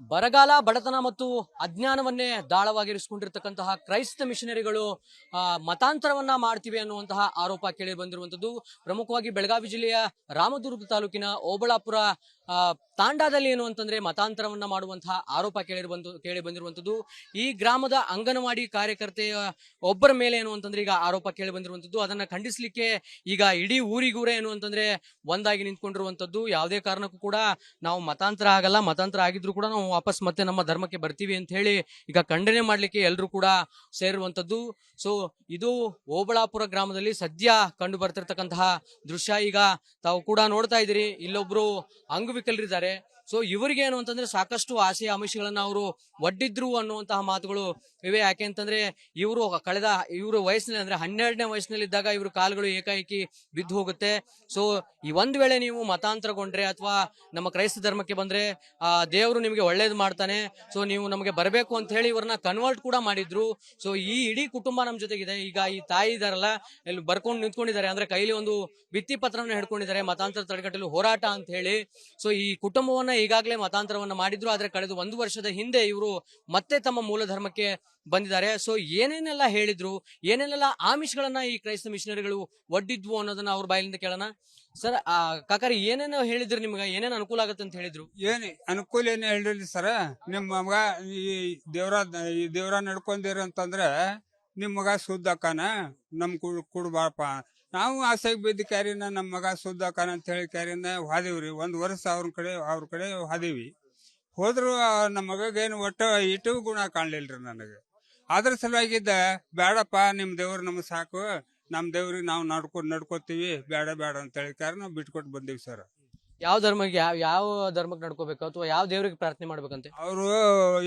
ಬರಗಾಲ, ಬಡತನ ಮತ್ತು ಅಜ್ಞಾನವನ್ನೇ ದಾಳವಾಗಿರಿಸಿಕೊಂಡಿರ್ತಕ್ಕಂತಹ ಕ್ರೈಸ್ತ ಮಿಷನರಿಗಳು ಮತಾಂತರವನ್ನ ಮಾಡ್ತಿವೆ ಅನ್ನುವಂತಹ ಆರೋಪ ಕೇಳಿ ಬಂದಿರುವಂತದ್ದು ಪ್ರಮುಖವಾಗಿ ಬೆಳಗಾವಿ ಜಿಲ್ಲೆಯ ರಾಮದುರ್ಗ ತಾಲೂಕಿನ ಓಬಳಾಪುರ ತಾಂಡಾದಲ್ಲಿ ಏನು ಅಂತಂದ್ರೆ ಮತಾಂತರವನ್ನ ಮಾಡುವಂತಹ ಆರೋಪ ಕೇಳಿ ಬಂದು, ಕೇಳಿ ಬಂದಿರುವಂತದ್ದು ಈ ಗ್ರಾಮದ ಅಂಗನವಾಡಿ ಕಾರ್ಯಕರ್ತೆಯ ಒಬ್ಬರ ಮೇಲೆ ಏನು ಅಂತಂದ್ರೆ ಈಗ ಆರೋಪ ಕೇಳಿ ಬಂದಿರುವಂತದ್ದು ಅದನ್ನ ಖಂಡಿಸಲಿಕ್ಕೆ ಈಗ ಇಡೀ ಊರಿಗೂರೇ ಏನು ಅಂತಂದ್ರೆ ಒಂದಾಗಿ ನಿಂತ್ಕೊಂಡಿರುವಂತದ್ದು ಯಾವುದೇ ಕಾರಣಕ್ಕೂ ಕೂಡ ನಾವು ಮತಾಂತರ ಆಗಲ್ಲ. ಮತಾಂತರ ಆಗಿದ್ರು ಕೂಡ ನಾವು ವಾಪಸ್ ಮತ್ತೆ ನಮ್ಮ ಧರ್ಮಕ್ಕೆ ಬರ್ತೀವಿ ಅಂತ ಹೇಳಿ ಈಗ ಖಂಡನೆ ಮಾಡ್ಲಿಕ್ಕೆ ಎಲ್ಲರೂ ಕೂಡ ಸೇರುವಂತದ್ದು ಸೊ ಇದು ಓಬಳಾಪುರ ಗ್ರಾಮದಲ್ಲಿ ಸದ್ಯ ಕಂಡು ಬರ್ತಿರ್ತಕ್ಕಂತಹ ದೃಶ್ಯ. ಈಗ ತಾವು ಕೂಡ ನೋಡ್ತಾ ಇದ್ದೀರಿ. ಇಲ್ಲೊಬ್ರು ಅಂಗವಿಕಲರಿದ್ದಾರೆ ಸೊ ಇವರಿಗೆ ಏನು ಅಂತಂದ್ರೆ ಸಾಕಷ್ಟು ಆಸೆ ಆಮಿಷಗಳನ್ನ ಅವರು ಒಡ್ಡಿದ್ರು ಅನ್ನುವಂತಹ ಮಾತುಗಳು ಇವೆ. ಯಾಕೆ ಅಂತಂದ್ರೆ ಇವರು ಕಳೆದ, ಇವರು ವಯಸ್ಸಿನಲ್ಲಿ ಅಂದ್ರೆ ಹನ್ನೆರಡನೇ ವಯಸ್ಸಿನಲ್ಲಿದ್ದಾಗ ಇವರು ಕಾಲುಗಳು ಏಕಾಏಕಿ ಬಿದ್ದು ಹೋಗುತ್ತೆ. ಸೊ ಈ ಒಂದ್ ವೇಳೆ ನೀವು ಮತಾಂತರಗೊಂಡ್ರೆ ಅಥವಾ ನಮ್ಮ ಕ್ರೈಸ್ತ ಧರ್ಮಕ್ಕೆ ಬಂದ್ರೆ, ಆ, ದೇವರು ನಿಮಗೆ ಒಳ್ಳೇದು ಮಾಡ್ತಾನೆ. ಸೊ ನೀವು ನಮಗೆ ಬರಬೇಕು ಅಂತ ಹೇಳಿ ಇವ್ರನ್ನ ಕನ್ವರ್ಟ್ ಕೂಡ ಮಾಡಿದ್ರು. ಸೊ ಈ ಇಡೀ ಕುಟುಂಬ ನಮ್ಮ ಜೊತೆಗಿದೆ. ಈಗ ಈ ತಾಯಿ ಇದಾರಲ್ಲ, ಇಲ್ಲಿ ಬರ್ಕೊಂಡು ನಿಂತ್ಕೊಂಡಿದ್ದಾರೆ. ಅಂದ್ರೆ ಕೈಲಿ ಒಂದು ಭಿತ್ತಿ ಪತ್ರವನ್ನು ಹಿಡ್ಕೊಂಡಿದ್ದಾರೆ, ಮತಾಂತರ ತಡೆಗಟ್ಟಲು ಹೋರಾಟ ಅಂತ ಹೇಳಿ. ಸೊ ಈ ಕುಟುಂಬವನ್ನ ಈಗಾಗಲೇ ಮತಾಂತರವನ್ನು ಮಾಡಿದ್ರು, ಆದ್ರೆ ಕಳೆದ ಒಂದು ವರ್ಷದ ಹಿಂದೆ ಇವರು ಮತ್ತೆ ತಮ್ಮ ಮೂಲ ಧರ್ಮಕ್ಕೆ ಬಂದಿದ್ದಾರೆ. ಸೊ ಏನೇನೆಲ್ಲ ಹೇಳಿದ್ರು, ಏನೇನೆಲ್ಲ ಆಮಿಷಗಳನ್ನ ಈ ಕ್ರೈಸ್ತ ಮಿಷನರಿಗಳು ಒಡ್ಡಿದ್ವು ಅನ್ನೋದನ್ನ ಅವ್ರ ಬಾಯಿಲಿಂದ ಕೇಳೋಣ. ಸರ್ ಕಾಕಾರಿ ಏನೇನು ಹೇಳಿದ್ರು ನಿಮ್ಗೆ, ಏನೇನು ಅನುಕೂಲ ಆಗುತ್ತೆ ಅಂತ ಹೇಳಿದ್ರು? ಏನು ಅನುಕೂಲ ಏನೇ ಹೇಳಿರ್ಲಿ ಸರ್ ನಿಮ್ಮ ಮಗ ಈ ದೇವ್ರ ಈ ದೇವ್ರ ನಡ್ಕೊಂಡಿರಂತಂದ್ರೆ ನಿಮ್ಮ ನಿಮ್ ಮಗ ಶುದ್ಧ ಅಕ್ಕನ, ನಮ್ ಕುಡ್ ಕುಡ್ಬಾರಪ್ಪ. ನಾವು ಆಸೆಗೆ ಬಿದ್ದ ಕ್ಯಾರಿನ ನಮ್ಮ ಮಗ ಸುದ್ದ ಅಕ್ಕಾನ ಅಂತ ಹೇಳಿ ಕ್ಯಾರಿನ ಹಾದೇವ್ರಿ. ಒಂದ್ ವರ್ಷ ಅವ್ರ ಕಡೆ ಅವ್ರ ಕಡೆ ಹಾದೇವಿ. ಹೋದ್ರು ನಮ್ಮ ನಮ್ ಮಗಗೇನು ಒಟ್ಟ ಇಟ್ಟು ಗುಣ ಕಾಣ್ಲಿಲ್ರಿ ನನಗೆ. ಅದ್ರ ಸಲುವಾಗಿದ್ದ ಬೇಡಪ್ಪ ನಿಮ್ಮ ದೇವ್ರ ನಮ್ಗೆ ಸಾಕು. ನಮ್ ದೇವ್ರಿಗೆ ನಾವು ನಡ್ಕೊ ನಡ್ಕೋತೀವಿ. ಬೇಡ ಬೇಡ ಅಂತ ಹೇಳಿ ಕ್ಯಾರ ನಾವು ಬಿಟ್ಕೊಟ್ಟು ಬಂದೀವಿ ಸರ್. ಯಾವ ಧರ್ಮಕ್ಕೆ ಯಾವ ಯಾವ ಧರ್ಮಕ್ಕೆ ನಡ್ಕೋಬೇಕು? ಅಥವಾ ಯಾವ ದೇವ್ರಿಗೆ ಪ್ರಾರ್ಥನೆ ಮಾಡ್ಬೇಕಂತ? ಅವರು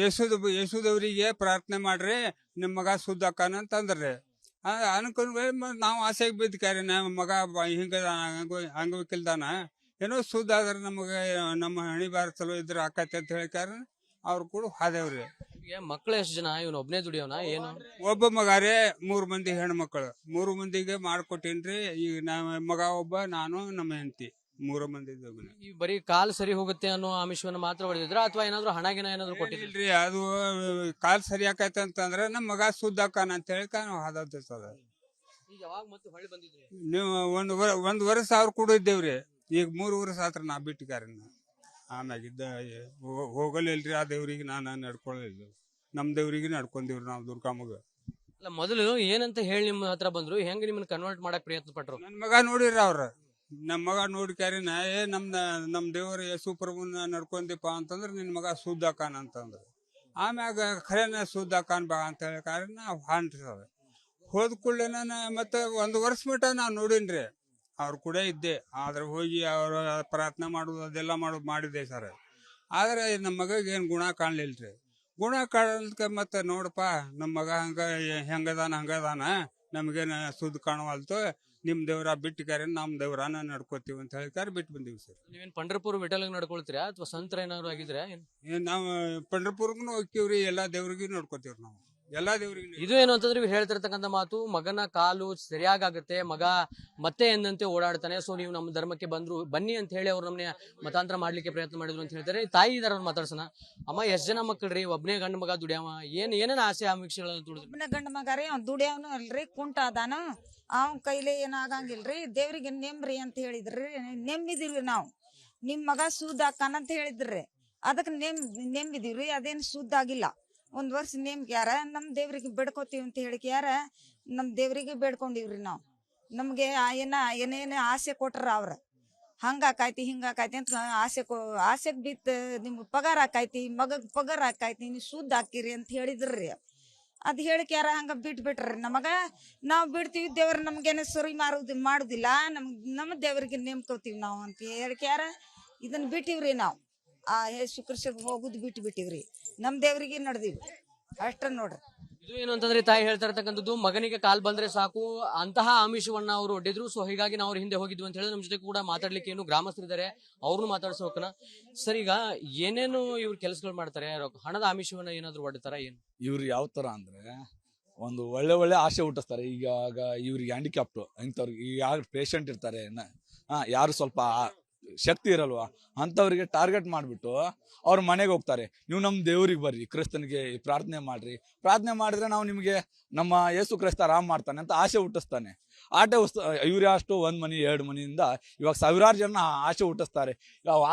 ಯೇಸುದ ದೇವರಿಗೆ ಪ್ರಾರ್ಥನೆ ಮಾಡ್ರಿ ನಿಮ್ ಮಗ ಶುದ್ಧ ಅಕ್ಕಾನ ಅಂತ ಅಂದ್ರಿ ಅನ್ಕೊಂಡ್ ನಾವು ಆಸೆಗೆ ಬಿದ್ದ ಕ್ಯಾರಿ ನಮ್ಮ ಮಗ ಹಿಂಗ ಅಂಗವಿಕಲ್ದಾನ ಏನೋ ಸುದ್ದಾದ್ರೆ ನಮಗೆ ನಮಗ ನಮ್ಮ ಹಣಿ ಬಾರ ಚಲೋ ಇದ್ರ ಆಕತಿ ಅಂತ ಹೇಳಿಕಾರ ಅವ್ರು ಕೂಡ ಹಾದೇವ್ರಿ. ಮಕ್ಳು ಎಷ್ಟು ಜನ? ಇವನು ಒಬ್ನೇ ದುಡಿಯೋನ? ಏನು? ಒಬ್ಬ ಮಗಾರೇ ಮೂರು ಮಂದಿ ಹೆಣ್ಮಕ್ಳು. ಮೂರು ಮಂದಿಗೆ ಮಾಡ್ಕೊಟ್ಟೇನ್ರಿ. ಈಗ ನಮ್ಮ ಮಗ ಒಬ್ಬ ನಾನು ನಮ್ಮ ಹೆಂಡತಿ. ಮೂರು ಮಂದಿ ಇದ್ದೇವೆ. ಈ ಬರೀ ಕಾಲ್ ಸರಿ ಹೋಗುತ್ತೆ ಅನ್ನೋ ಆಮಿಷವನ್ನು ಮಾತ್ರ ಹೊಡೆದಿದ್ರ? ಅಥವಾ ಏನಾದ್ರು ಹಣ ಗಿಣ ಏನಾದ್ರು ಕೊಟ್ಟಿದ್ರು? ಇಲ್ರಿ ಅದು ಕಾಲ್ ಸರಿ ಆಕೈತೆ ಅಂತಂದ್ರೆ ನಮ್ಮ ಮಗ ಅಕ್ಕಾನ ಅಂತ ಹೇಳಿ ನಾವು ಹಾದತ್ತದ ಈಗ ಯಾವಾಗ ಮತ್ತೆ ಹೊಳ್ಳಿ ಬಂದಿದ್ರಿ? ನೀವು ಒಂದ್ ವರ್ ಒಂದ್ ವರ್ಷ ಅವ್ರ ಕೂಡ ಇದ್ದೇವ್ರಿ. ಈಗ ಮೂರು ವರ್ಷ ಆತ್ರ ನಾ ಬಿಟ್ಟಿಗಾರ ಆಮ್ಯಾಗಿದ್ದ ಇದ್ದ ಹೋಗಲಿಲ್ರಿ ಆ ದೇವ್ರಿಗೆ ನಾನು ನಡ್ಕೊಳ್ಳಿಲ್ಲ ನಮ್ ದೇವ್ರಿಗೆ ನಡ್ಕೊಂಡಿವ್ರಿ ನಾವು ದುರ್ಗಾಮಗ ಅಲ್ಲ ಮೊದಲು ಏನಂತ ಹೇಳಿ ನಿಮ್ಮ ಹತ್ರ ಬಂದ್ರು? ಹೆಂಗ್ ನಿಮ್ಮನ್ನ ಕನ್ವರ್ಟ್ ಮಾಡಕ್ ಪ್ರಯತ್ನ ಪಟ್ರು? ನನ್ ಮಗ ನೋಡಿರಿ ಅವ್ರ. ನಮ್ ಮಗ ನೋಡ್ಕ್ಯಾರಿ ನಾ ಏ ನಮ್ ನಮ್ ದೇವರ ಯೇಸು ಪ್ರಭುನ ನಡ್ಕೊಂದಿಪ್ಪ ಅಂತಂದ್ರೆ ನಿನ್ನ ಮಗ ಶುದ್ಧ ಕಾನ್ ಅಂತಂದ್ರ. ಆಮ್ಯಾಗ ಖರೇನ ಶುದ್ಧ ಕಾನ್ ಬಾ ಅಂತ ಹೇಳಿ ಕಾರಣ ನಾವು ಹಾಂಟ್ರಿ ಹೋದ ಕೂಡಲೇ ಮತ್ತೆ ಒಂದು ವರ್ಷ ಮಟ್ಟ ನಾ ನೋಡಿನ್ರಿ. ಅವ್ರ ಕೂಡ ಇದ್ದೆ. ಆದ್ರೆ ಹೋಗಿ ಅವ್ರ ಪ್ರಾರ್ಥನೆ ಮಾಡೋದು, ಅದೆಲ್ಲ ಮಾಡೋದು ಮಾಡಿದ್ದೆ ಸರ್. ಆದ್ರೆ ನಮ್ಮ ಮಗಗೆ ಏನು ಗುಣ ಕಾಣ್ಲಿಲ್ರಿ. ಗುಣ ಕಾಣಲ್ಕ ಮತ್ತೆ ನೋಡಪ್ಪ ನಮ್ಮ ಮಗ ಹಂಗ, ಹೆಂಗದಾನ, ಹಂಗದಾನ? ನಮಗೇನು ಸುದ್ದಿ ಕಾಣವಲ್ತು? ನಿಮ್ ದೇವ್ರ ಬಿಟ್ಟಿಕಾರೆ ನಮ್ ದೇವ್ರನ ನಡ್ಕೋತೀವಿ ಅಂತ ಹೇಳ್ತಾರೆ ಬಿಟ್ಟು ಬಂದೀವಿ ಸರ್. ನೀವೇನ್ ಪಂಡ್ರಪುರ ವಿಠಲ್ ನಡ್ಕೊಳ್ತೀರಾ ಅಥವಾ ಸಂತರ ಏನಾದ್ರು ಆಗಿದ್ರೆ ಏನ್? ನಾವು ಪಂಡ್ರಪುರ್ಗೂ ಹೋಗ್ತೀವ್ರಿ ಎಲ್ಲಾ ದೇವ್ರಿಗೂ ನೋಡ್ಕೋತೀವ್ರಿ ನಾವು. ಎಲ್ಲಾ ದೇವ್ರಿಗೆ ಇದು ಏನು ಅಂತಂದ್ರೆ ಇವ್ರು ಹೇಳ್ತಿರ್ತಕ್ಕಂಥ ಮಾತು ಮಗನ ಕಾಲು ಸರಿಯಾಗುತ್ತೆ ಮಗ ಮತ್ತೆ ಎಂದಂತೆ ಓಡಾಡ್ತಾನೆ. ಸೊ ನೀವು ನಮ್ಮ ಧರ್ಮಕ್ಕೆ ಬಂದ್ರು ಬನ್ನಿ ಅಂತ ಹೇಳಿ ಅವ್ರು ನಮ್ಮನ್ನ ಮತಾಂತರ ಮಾಡ್ಲಿಕ್ಕೆ ಪ್ರಯತ್ನ ಮಾಡಿದ್ರು ಅಂತ ಹೇಳ್ತಾರೆ. ತಾಯಿ ಇದಾರ ಅವ್ರು ಮಾತಾಡ್ಸೋಣ. ಅಮ್ಮ ಎಷ್ಟ್ ಜನ ಮಕ್ಕಳ್ರಿ? ಒಬ್ನೇ ಗಂಡ ಮಗ ದುಡಿಯವ? ಏನ್ ಏನೇನ್ ಆಸೆ ಆಮಿಷಗಳನ್ನ ತುಳಿದ್ರು ಒಬ್ಬನ ಗಂಡ ಮಗ ರೀ ಅವ್ನು ದುಡಿಯವನು ಅಲ್ರಿ ಕುಂಟ ಅದಾನ. ಅವ್ನ ಕೈಲೇ ಏನಾಗಂಗಿಲ್ರಿ ದೇವ್ರಿಗೆ ನೆಮ್ರಿ ಅಂತ ಹೇಳಿದ್ರಿ. ನೆಮ್ಮಿದಿವ್ರಿ ನಾವು. ನಿಮ್ ಮಗ ಸೂದ್ ಹಾಕಾನ ಅಂತ ಹೇಳಿದ್ರಿ. ಅದಕ್ಕೆ ನೆಮ್ ನೆಮ್ಮಿದಿವ್ರಿ ಅದೇನ್ ಸುದ್ದ ಆಗಿಲ್ಲ. ಒಂದ್ ವರ್ಷ ನೇಮ್ಕ್ಯಾರ ನಮ್ ದೇವ್ರಿಗೆ ಬೇಡ್ಕೋತೀವಿ ಅಂತ ಹೇಳಿಕ್ಯಾರ ನಮ್ ದೇವ್ರಿಗೆ ಬೇಡ್ಕೊಂಡಿವ್ರಿ ನಾವು. ನಮ್ಗೆ ಏನ ಏನೇನ ಆಸೆ ಕೊಟ್ರ ಅವ್ರ. ಹಂಗ ಆಕೈತಿ, ಹಿಂಗ ಅಂತ ಆಸೆ ಕೊ ಆಸೆಗ್ ಬಿತ್ತ ನಿಮ್ ಪಗಾರ ಆಕೈತಿ, ಮಗಗ್ ಪಗಾರ ಆಕೈತಿ, ನೀವು ಶುದ್ಧ ಹಾಕಿರಿ ಅಂತ ಹೇಳಿದ್ರಿ ಅದ್ ಹೇಳಿಕ್ಯಾರ ಹಂಗ ಬಿಟ್ ಬಿಟ್ರಿ ನಮಗ ನಾವ್ ಬಿಡ್ತೀವಿ ದೇವ್ರ ನಮ್ಗೇನ ಸುರಿ ಮಾರುದು ಮಾಡುದಿಲ್ಲ. ನಮ್ ನಮ್ಮ ದೇವ್ರಿಗೆ ನೇಮ್ಕೋತೀವಿ ನಾವು ಅಂತ ಹೇಳಿಕ್ಯಾರ ಇದನ್ನ ಬಿಟ್ಟಿವ್ರಿ ನಾವು. ಆ ಶುಕ್ರಶಕ್ ಹೋಗುದು ಬಿಟ್ಟು ಬಿಟ್ಟಿವ್ರಿ. ನಮ್ ದೇವ್ರಿಗೆ ನಡೆದಿವಿ ಅಷ್ಟ ನೋಡ್ರಿ. ಇದು ಏನು ಅಂತಂದ್ರೆ ತಾಯಿ ಹೇಳ್ತಾ ಇರ್ತಕ್ಕಂಥದ್ದು ಮಗನಿಗೆ ಕಾಲ್ ಬಂದ್ರೆ ಸಾಕು ಅಂತಹ ಆಮಿಷವನ್ನ ಅವರು ಒಡ್ಡಿದ್ರು ಸೊ ಹೀಗಾಗಿ ನಾವು ಅವ್ರ ಹಿಂದೆ ಹೋಗಿದ್ವಿ ಅಂತ ಹೇಳಿ ನಮ್ಮ ಜೊತೆ ಕೂಡ ಮಾತಾಡ್ಲಿಕ್ಕೆ ಏನು ಗ್ರಾಮಸ್ಥರಿದ್ದಾರೆ ಅವ್ರನ್ನು ಮಾತಾಡ್ಸೋಕನ ಸರ್ ಈಗ ಏನೇನು ಇವ್ರು ಕೆಲಸಗಳು ಮಾಡ್ತಾರೆ? ಹಣದ ಆಮಿಷವನ್ನ ಏನಾದ್ರು ಒಡ್ತಾರ ಏನು? ಇವ್ರು ಯಾವ ತರ ಅಂದ್ರೆ ಒಂದು ಒಳ್ಳೆ ಒಳ್ಳೆ ಆಸೆ ಹುಟ್ಟಿಸ್ತಾರೆ. ಈಗ ಇವ್ರಿಗೆ ಹ್ಯಾಂಡಿಕ್ಯಾಪ್ಟು ಇಂಥವ್ರಿಗೆ ಈಗ ಯಾರು ಪೇಷಂಟ್ ಇರ್ತಾರೆ ಏನ ಹಾ ಯಾರು ಸ್ವಲ್ಪ ಶಕ್ತಿ ಇರಲ್ವಾ? ಅಂಥವ್ರಿಗೆ ಟಾರ್ಗೆಟ್ ಮಾಡಿಬಿಟ್ಟು ಅವ್ರ ಮನೆಗೆ ಹೋಗ್ತಾರೆ. ನೀವು ನಮ್ಮ ದೇವ್ರಿಗೆ ಬರ್ರಿ, ಕ್ರಿಸ್ತನಿಗೆ ಪ್ರಾರ್ಥನೆ ಮಾಡ್ರಿ. ಪ್ರಾರ್ಥನೆ ಮಾಡಿದ್ರೆ ನಾವು ನಿಮಗೆ ನಮ್ಮ ಯೇಸು ಕ್ರಿಸ್ತ ಆರಾಮ್ ಮಾಡ್ತಾನೆ ಅಂತ ಆಸೆ ಹುಟ್ಟಿಸ್ತಾನೆ. ಆಟೆ ಉಸ್ ಇವರೇ ಅಷ್ಟು ಒಂದು ಮನಿ, ಎರಡು ಮನಿಯಿಂದ ಇವಾಗ ಸಾವಿರಾರು ಜನ ಆಸೆ ಹುಟ್ಟಿಸ್ತಾರೆ.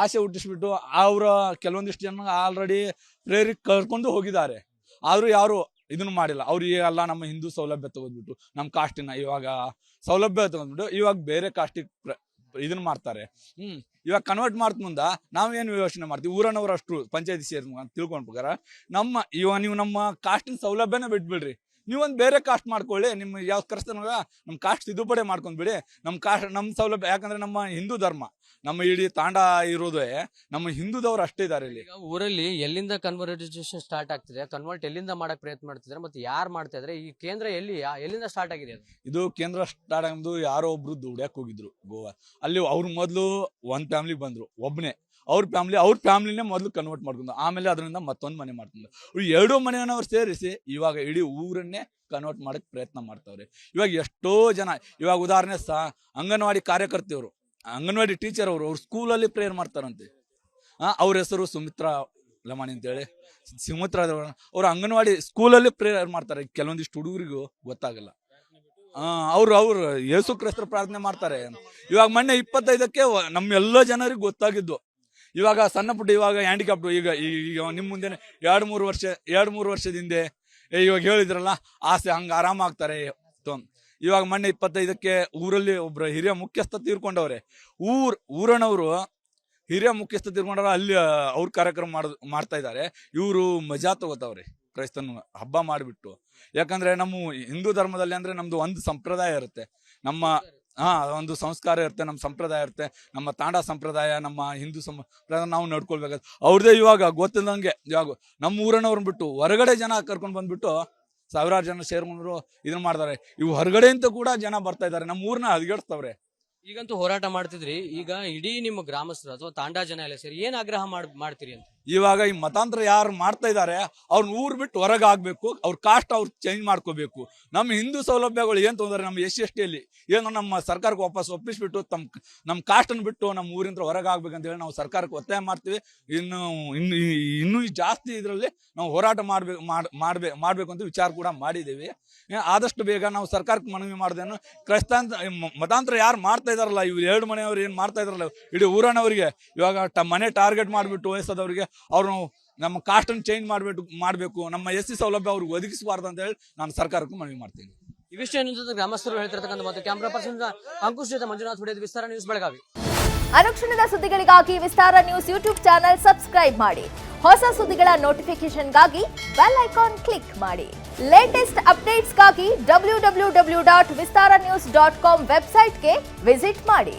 ಆಸೆ ಹುಟ್ಟಿಸ್ಬಿಟ್ಟು ಅವರ ಕೆಲವೊಂದಿಷ್ಟು ಜನ ಆಲ್ರೆಡಿ ಪ್ರೇರಿ ಕರ್ಕೊಂಡು ಹೋಗಿದ್ದಾರೆ. ಆದರೂ ಯಾರು ಇದನ್ನು ಮಾಡಿಲ್ಲ. ಅವ್ರು ಈಗಲ್ಲ ನಮ್ಮ ಹಿಂದೂ ಸೌಲಭ್ಯ ತಗೊಂಡ್ಬಿಟ್ಟು, ನಮ್ಮ ಕಾಸ್ಟಿನ ಇವಾಗ ಸೌಲಭ್ಯ ತಗೊಂಡ್ಬಿಟ್ಟು ಇವಾಗ ಬೇರೆ ಕಾಸ್ಟಿಗೆ ಇದನ್ನ ಮಾಡ್ತಾರೆ. ಹ್ಮ್. ಇವಾಗ ಕನ್ವರ್ಟ್ ಮಾಡ್ತ ಮುಂದ ನಾವೇನು ಯೋಚನೆ ಮಾಡ್ತೀವಿ? ಊರನ್ನವ್ರ ಅಷ್ಟು ಪಂಚಾಯತಿ ಸೇರ್ ತಿಳ್ಕೊಂಡ್ ಪ್ರಕಾರ ನಮ್ಮ ಇವಾಗ ನೀವು ನಮ್ಮ ಕಾಸ್ಟಿನ ಸೌಲಭ್ಯನ ಬಿಟ್ಬಿಡ್ರಿ. ನೀವೊಂದು ಬೇರೆ ಕಾಸ್ಟ್ ಮಾಡ್ಕೊಳ್ಳಿ ನಿಮ್ಮ ಯಾವ ಕ್ರಿಸ್ತನಾಗ ನಮ್ಮ ಕಾಸ್ಟ್ ತಿದ್ದುಪಡಿ ಮಾಡ್ಕೊಂಡ್ಬಿಡಿ ನಮ್ಮ ಕಾಸ್ಟ್ ನಮ್ಮ ಸೌಲಭ್ಯ ಯಾಕಂದ್ರೆ ನಮ್ಮ ಹಿಂದೂ ಧರ್ಮ ನಮ್ಮ ಇಡೀ ತಾಂಡ ಇರೋದೇ ನಮ್ಮ ಹಿಂದೂದವ್ರು ಅಷ್ಟೇ ಇದ್ದಾರೆ ಇಲ್ಲಿ. ಊರಲ್ಲಿ ಎಲ್ಲಿಂದ ಕನ್ವರ್ಟೇಷನ್ ಸ್ಟಾರ್ಟ್ ಆಗ್ತಿದೆ ಕನ್ವರ್ಟ್ ಎಲ್ಲಿಂದ ಮಾಡಕ್ ಪ್ರಯತ್ನ ಮಾಡ್ತಿದ್ದಾರೆ ಮತ್ತೆ ಯಾರು ಮಾಡ್ತಾ ಇದ್ರೆ ಈ ಕೇಂದ್ರ ಎಲ್ಲಿ ಎಲ್ಲಿಂದ ಸ್ಟಾರ್ಟ್ ಆಗಿದೆ ಇದು ಕೇಂದ್ರ ಸ್ಟಾರ್ಟ್ ಆಗಿದ್ದು ಯಾರೋ ಒಬ್ರು ದುಡ್ಯಾಕ್ ಹೋಗಿದ್ರು ಗೋವಾ. ಅಲ್ಲಿ ಅವ್ರು ಮೊದಲು ಒಂದ್ ಫ್ಯಾಮಿಲಿ ಬಂದ್ರು ಒಬ್ನೇ. ಅವ್ರ ಫ್ಯಾಮಿಲಿ ಅವ್ರ ಫ್ಯಾಮ್ಲಿನೇ ಮೊದಲು ಕನ್ವರ್ಟ್ ಮಾಡ್ಕೊಂಡು ಆಮೇಲೆ ಅದರಿಂದ ಮತ್ತೊಂದು ಮನೆ ಮಾಡ್ಕೊಂಡು. ಇವ್ರು ಎರಡು ಅವ್ರು ಸೇರಿಸಿ ಇವಾಗ ಇಡೀ ಊರನ್ನೇ ಕನ್ವರ್ಟ್ ಮಾಡೋಕ್ಕೆ ಪ್ರಯತ್ನ ಮಾಡ್ತಾವ್ರೆ. ಇವಾಗ ಎಷ್ಟೋ ಜನ, ಇವಾಗ ಉದಾಹರಣೆ ಸಹ ಅಂಗನವಾಡಿ ಕಾರ್ಯಕರ್ತೆಯವರು, ಅಂಗನವಾಡಿ ಟೀಚರ್ ಅವರು, ಅವ್ರ ಸ್ಕೂಲಲ್ಲಿ ಪ್ರೇಯರ್ ಮಾಡ್ತಾರಂತೆ. ಹಾಂ ಅವ್ರ ಹೆಸರು ಸುಮಿತ್ರಾ ಲಮಾಣಿ ಅಂತೇಳಿ. ಸುಮಿತ್ರಾ ಅವರು ಅಂಗನವಾಡಿ ಸ್ಕೂಲಲ್ಲಿ ಪ್ರೇಯರ್ ಮಾಡ್ತಾರೆ. ಕೆಲವೊಂದಿಷ್ಟು ಹುಡುಗರಿಗೂ ಗೊತ್ತಾಗಲ್ಲ. ಅವ್ರು ಅವ್ರು ಯೇಸು ಕ್ರಿಸ್ತರ ಪ್ರಾರ್ಥನೆ ಮಾಡ್ತಾರೆ. ಇವಾಗ ಮೊನ್ನೆ ಇಪ್ಪತ್ತೈದಕ್ಕೆ ನಮ್ಮೆಲ್ಲ ಜನರಿಗೆ ಗೊತ್ತಾಗಿದ್ದು. ಇವಾಗ ಸಣ್ಣ ಪುಟ್ಟ ಇವಾಗ ಹ್ಯಾಂಡಿಕ್ಯಾಪ್ಟ್ ಈಗ ಈಗ ನಿಮ್ಮ ಮುಂದೆ ಎರಡು, ಮೂರು ವರ್ಷ, ಎರಡು, ಮೂರು ವರ್ಷದ ಹಿಂದೆ ಇವಾಗ ಹೇಳಿದ್ರಲ್ಲ, ಆಸೆ ಹಂಗೆ ಆರಾಮಾಗ್ತಾರೆ ಇವಾಗ ಮೊನ್ನೆ ಇಪ್ಪತ್ತೈದಕ್ಕೆ ಊರಲ್ಲಿ ಒಬ್ರು ಹಿರಿಯ ಮುಖ್ಯಸ್ಥ ತೀರ್ಕೊಂಡವ್ರೆ. ಊರ್, ಊರನವರು ಹಿರಿಯ ಮುಖ್ಯಸ್ಥ ತೀರ್ಕೊಂಡವ್ರೆ ಅಲ್ಲಿ ಅವ್ರ ಕಾರ್ಯಕ್ರಮ ಮಾಡ್, ಮಾಡ್ತಾ ಇದ್ದಾರೆ. ಇವರು ಮಜಾ ತಗೋತಾವ್ರೆ, ಕ್ರೈಸ್ತನ ಹಬ್ಬ ಮಾಡಿಬಿಟ್ಟು. ಯಾಕಂದ್ರೆ ನಮ್ಮ ಹಿಂದೂ ಧರ್ಮದಲ್ಲಿ ಅಂದ್ರೆ ನಮ್ಮದು ಒಂದು ಸಂಪ್ರದಾಯ ಇರುತ್ತೆ. ನಮ್ಮ ಹಾ ಒಂದು ಸಂಸ್ಕಾರ ಇರುತ್ತೆ, ನಮ್ಮ ಸಂಪ್ರದಾಯ ಇರುತ್ತೆ, ನಮ್ಮ ತಾಂಡ ಸಂಪ್ರದಾಯ, ನಮ್ಮ ಹಿಂದೂ ಸಂಪ್ರದಾಯ ನಾವು ನಡ್ಕೊಳ್ಬೇಕಾದ್ರೆ ಅವ್ರದೇ ಇವಾಗ ಗೊತ್ತಿಲ್ಲದಂಗೆ ಇವಾಗ ನಮ್ಮ ಊರನ್ನವ್ರನ್ನ ಬಿಟ್ಟು ಹೊರಗಡೆ ಜನ ಕರ್ಕೊಂಡು ಬಂದ್ಬಿಟ್ಟು ಸಾವಿರಾರು ಜನ ಸೇರ್ಕೊಂಡ್ರು ಇದನ್ನ ಮಾಡ್ತಾರೆ. ಇವು ಹೊರಗಡೆಯಿಂದ ಕೂಡ ಜನ ಬರ್ತಾ ಇದ್ದಾರೆ, ನಮ್ಮ ಊರ್ನ ಹದಗೆಡ್ಸ್ತವ್ರೆ. ಈಗಂತೂ ಹೋರಾಟ ಮಾಡ್ತಿದ್ರಿ, ಈಗ ಇಡೀ ನಿಮ್ಮ ಗ್ರಾಮಸ್ಥರು ಅಥವಾ ತಾಂಡಾ ಜನ ಎಲ್ಲ ಸೇರಿ ಏನ್ ಆಗ್ರಹ ಮಾಡ್, ಮಾಡ್ತೀರಿ ಅಂತ? ಇವಾಗ ಈ ಮತಾಂತರ ಯಾರು ಮಾಡ್ತಾ ಇದ್ದಾರೆ ಅವ್ರನ್ನ ಊರು ಬಿಟ್ಟು ಹೊರಗೆ ಆಗ್ಬೇಕು, ಅವ್ರ ಕಾಸ್ಟ್ ಅವ್ರು ಚೇಂಜ್ ಮಾಡ್ಕೋಬೇಕು. ನಮ್ಮ ಹಿಂದೂ ಸೌಲಭ್ಯಗಳು ಏನು ತೊಂದರೆ ನಮ್ಮ ಎಸ್ ಸಿ ಎಸ್ ಟಿಯಲ್ಲಿ ಏನು ನಮ್ಮ ಸರ್ಕಾರಕ್ಕೆ ವಾಪಸ್ ಒಪ್ಪಿಸ್ಬಿಟ್ಟು ತಮ್ಮ ನಮ್ಮ ಕಾಸ್ಟನ್ನು ಬಿಟ್ಟು ನಮ್ಮ ಊರಿಂದ ಹೊರಗೆ ಹೇಳಿ ನಾವು ಸರ್ಕಾರಕ್ಕೆ ಒತ್ತಾಯ ಮಾಡ್ತೀವಿ. ಇನ್ನು ಇನ್ನು ಇನ್ನೂ ಜಾಸ್ತಿ ಇದರಲ್ಲಿ ನಾವು ಹೋರಾಟ ಮಾಡಬೇಕು ಮಾಡ್ಬೇಕು ಮಾಡಬೇಕು ಅಂತ ವಿಚಾರ ಕೂಡ ಮಾಡಿದ್ದೀವಿ. ಆದಷ್ಟು ಬೇಗ ನಾವು ಸರ್ಕಾರಕ್ಕೆ ಮನವಿ ಮಾಡ್ದೇನು ಕ್ರೈಸ್ತಾಂತ ಮತಾಂತರ ಯಾರು ಮಾಡ್ತಾ ಇದಾರಲ್ಲ ಇವ್ರು ಎರಡು ಮನೆಯವ್ರು ಏನು ಮಾಡ್ತಾ ಇದಾರಲ್ಲ ಇಡೀ ಊರನವರಿಗೆ, ಇವಾಗ ಟ, ಮನೆ ಟಾರ್ಗೆಟ್ ಮಾಡಿಬಿಟ್ಟು ವಯಸ್ಸಾದವ್ರಿಗೆ ಅವ್ರು ನಮ್ಮ ಕಾಸ್ಟನ್ನು ಚೇಂಜ್ ಮಾಡಬೇಕು ಮಾಡಬೇಕು. ನಮ್ಮ ಎಸ್ ಸಿ ಸೌಲಭ್ಯ ಅವ್ರಿಗೆ ಒದಗಿಸಬಾರ್ದು ಅಂತ ಹೇಳಿ ನಾನು ಸರ್ಕಾರಕ್ಕೂ ಮನವಿ ಮಾಡ್ತೀನಿ. ಇವಿಷ್ಟು ಏನಿರ್ತದೆ ಗ್ರಾಮಸ್ಥರು ಹೇಳ್ತಿರ್ತಕ್ಕಂಥ ಮತ್ತು ಕ್ಯಾಮ್ರಾ ಪರ್ಸನ್ ಅಂಕುಶ್ ಜೊತೆ ಮಂಜುನಾಥ್ ಹೊಡೆಯೋದು ವಿಸ್ತಾರ ನ್ಯೂಸ್ ಬೆಳಗಾವಿ. ಅರಕ್ಷಣದ ಸುದ್ದಿಗಳಿಗಾಗಿ Vistara news YouTube channel subscribe ಮಾಡಿ. ಹೊಸ ಸುದ್ದಿಗಳ ನೋಟಿಫಿಕೇಶನ್ಗಾಗಿ ಬೆಲ್ ಐಕಾನ್ ಕ್ಲಿಕ್ ಮಾಡಿ. Latest ಅಪ್ಡೇಟ್ಸ್ಗಾಗಿ W W W dot Vistara news dot com ವೆಬ್ಸೈಟ್ಗೆ ವಿಸಿಟ್ ಮಾಡಿ.